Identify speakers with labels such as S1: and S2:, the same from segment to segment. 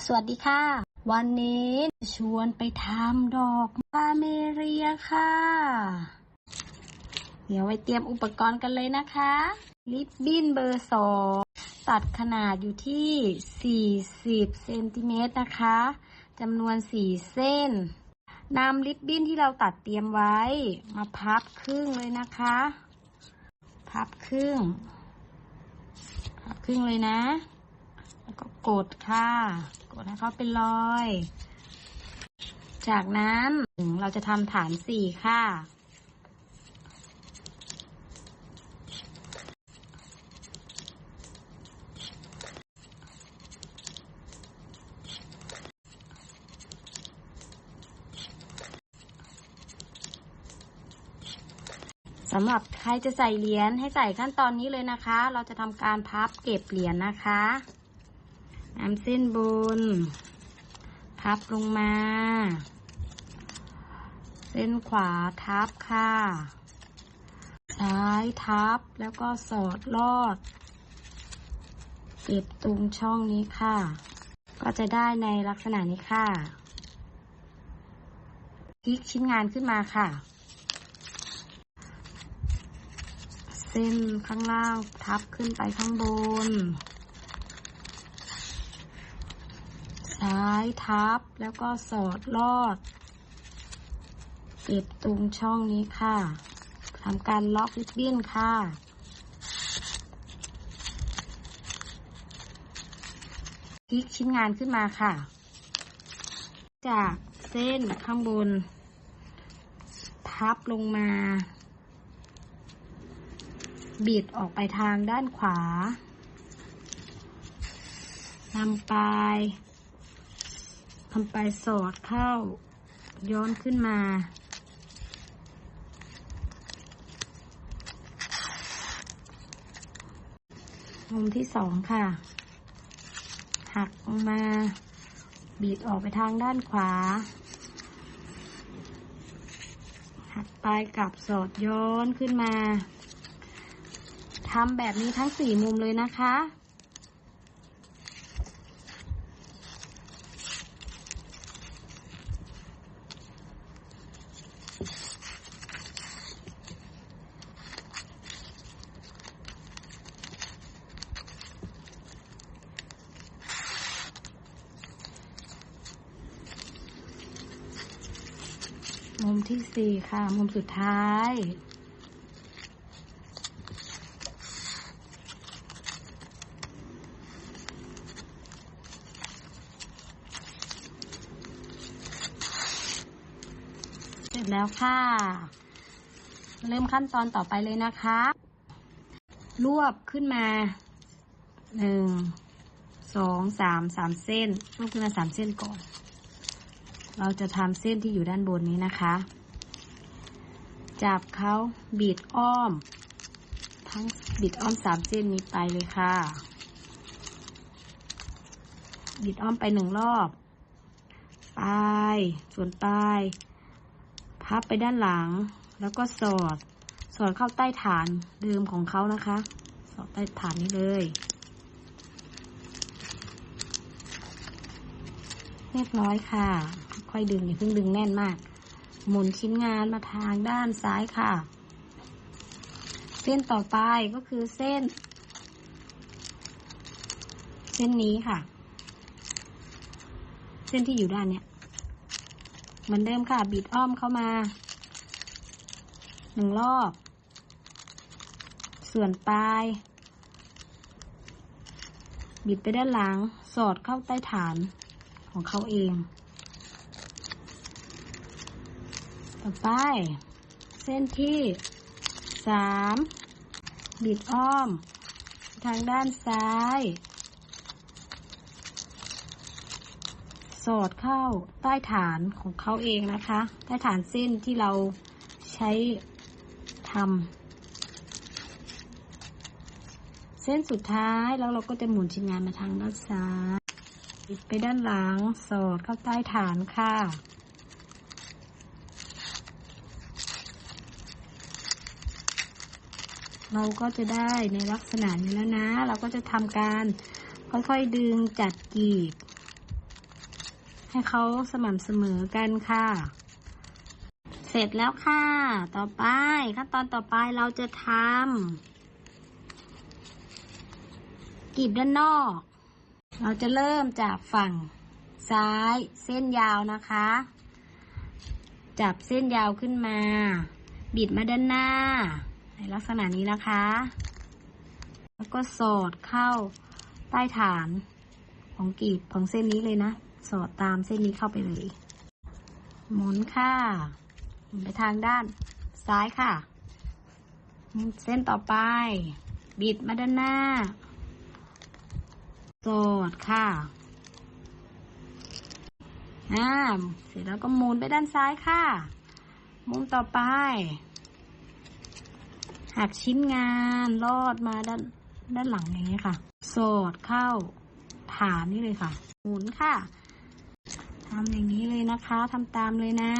S1: สวัสดีค่ะ วันนี้ชวนไปทำดอกมะเมเรียค่ะ เดี๋ยวไปเตรียมอุปกรณ์กันเลยนะคะ ลิปบิ้นเบอร์สองตัดขนาดอยู่ที่ 40เซนติเมตรนะคะจำนวน 4 เส้นนำลิปบิ้นที่เราตัดเตรียมไว้ มาพับครึ่งเลยนะคะ พับครึ่ง พับครึ่งเลยนะ แล้วก็กดค่ะ กดให้เขาเป็นรอย จากนั้นเราจะทำฐานสี่ค่ะ สำหรับใครจะใส่เหรียญให้ใส่ขั้นตอนนี้เลยนะคะ เราจะทำการพับเก็บเหรียญนะคะ นำเส้นบน พับลงมา เส้นขวาทับค่ะ ซ้ายทับแล้วก็สอดลอด เก็บตรงช่องนี้ค่ะ ก็จะได้ในลักษณะนี้ค่ะพลิกชิ้นงานขึ้นมาค่ะ เส้นข้างล่างทับขึ้นไปข้างบน ซ้ายทับ แล้วก็สอดลอดเก็บตรงช่องนี้ค่ะทำการล็อกริบบิ้นค่ะพลิกชิ้นงานขึ้นมาค่ะ จากเส้นข้างบนพับลงมา บิดออกไปทางด้านขวานำปลาย ทำปลายสอดเข้า ย้อนขึ้นมา มุมที่สองค่ะ หักออกมา บีดออกไปทางด้านขวา หักปลายกลับสอดย้อนขึ้นมาทำแบบนี้ทั้งสี่มุมเลยนะคะ มุมที่สี่ค่ะ มุมสุดท้าย ร็จแล้วค่ะ เริ่มขั้นตอนต่อไปเลยนะคะ รวบขึ้นมาหนึ่งสองสามสามเส้นรวบขึ้นมาสามเส้นก่อน เราจะทำเส้นที่อยู่ด้านบนนี้นะคะ จับเขาบีดอ้อม ทั้งบีดอ้อมสามเส้นนี้ไปเลยค่ะบีดอ้อมไปหนึ่งรอบปลายส่วนปลาย พับไปด้านหลัง แล้วก็สอด สอดเข้าใต้ฐานเดิมของเขานะคะ สอดใต้ฐานนี้เลยเรียบร้อยค่ะ ค่อยดึงอย่าเพิ่งดึงแน่นมาก หมุนชิ้นงานมาทางด้านซ้ายค่ะ เส้นต่อไปก็คือเส้น เส้นนี้ค่ะ เส้นที่อยู่ด้านเนี้ย เหมือนเดิมค่ะบีดอ้อมเข้ามาหนึ่งรอบ ส่วนปลาย บิดไปด้านหลัง สอดเข้าใต้ฐานของเขาเอง ต่อไป เส้นที่สามบิดอ้อม ทางด้านซ้าย สอดเข้าใต้ฐานของเขาเองนะคะ ใต้ฐานเส้นที่เราใช้ทำเส้นสุดท้ายแล้วเราก็จะหมุนชิ้นงานมาทางด้านซ้ายไปด้านหลังสอดเข้าใต้ฐานค่ะเราก็จะได้ในลักษณะนี้แล้วนะ เราก็จะทำการค่อยๆดึงจัดกีบ ให้เขาสม่ำเสมอกันค่ะ เสร็จแล้วค่ะ ต่อไปขั้นตอนต่อไปเราจะทำกลีบด้านนอก เราจะเริ่มจากฝั่งซ้ายเส้นยาวนะคะ จับเส้นยาวขึ้นมา บิดมาด้านหน้า ในลักษณะนี้นะคะ แล้วก็สอดเข้าใต้ฐานของกลีบของเส้นนี้เลยนะ สอดตามเส้นนี้เข้าไปเลย หมุนค่ะหมุนไปทางด้านซ้ายค่ะ เส้นต่อไป บิดมาด้านหน้า สอดค่ะอ่าเสร็จแล้วก็หมุนไปด้านซ้ายค่ะ มุมต่อไป หักชิ้นงานลอดมาด้านด้านหลังอย่างนี้ค่ะ สอดเข้าฐานนี่เลยค่ะ หมุนค่ะ ทำอย่างนี้เลยนะคะทำตามเลยนะ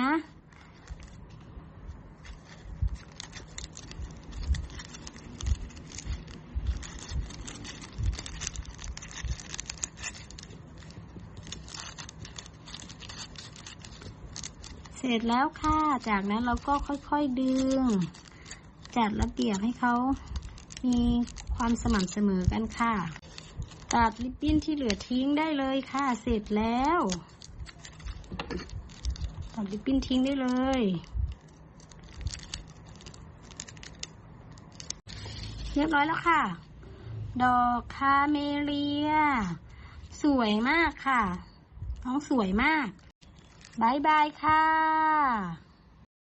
S1: เสร็จแล้วค่ะ จากนั้นเราก็ค่อยๆดึง จัดระเบียบให้เขามีความสม่ำเสมอกันค่ะ ตัดริบบิ้นที่เหลือทิ้งได้เลยค่ะ เสร็จแล้ว ตัดริบบิ้นทิ้งได้เลย เรียบร้อยแล้วค่ะ ดอกคาเมเลีย สวยมากค่ะ น้องสวยมากบายบายค่ะ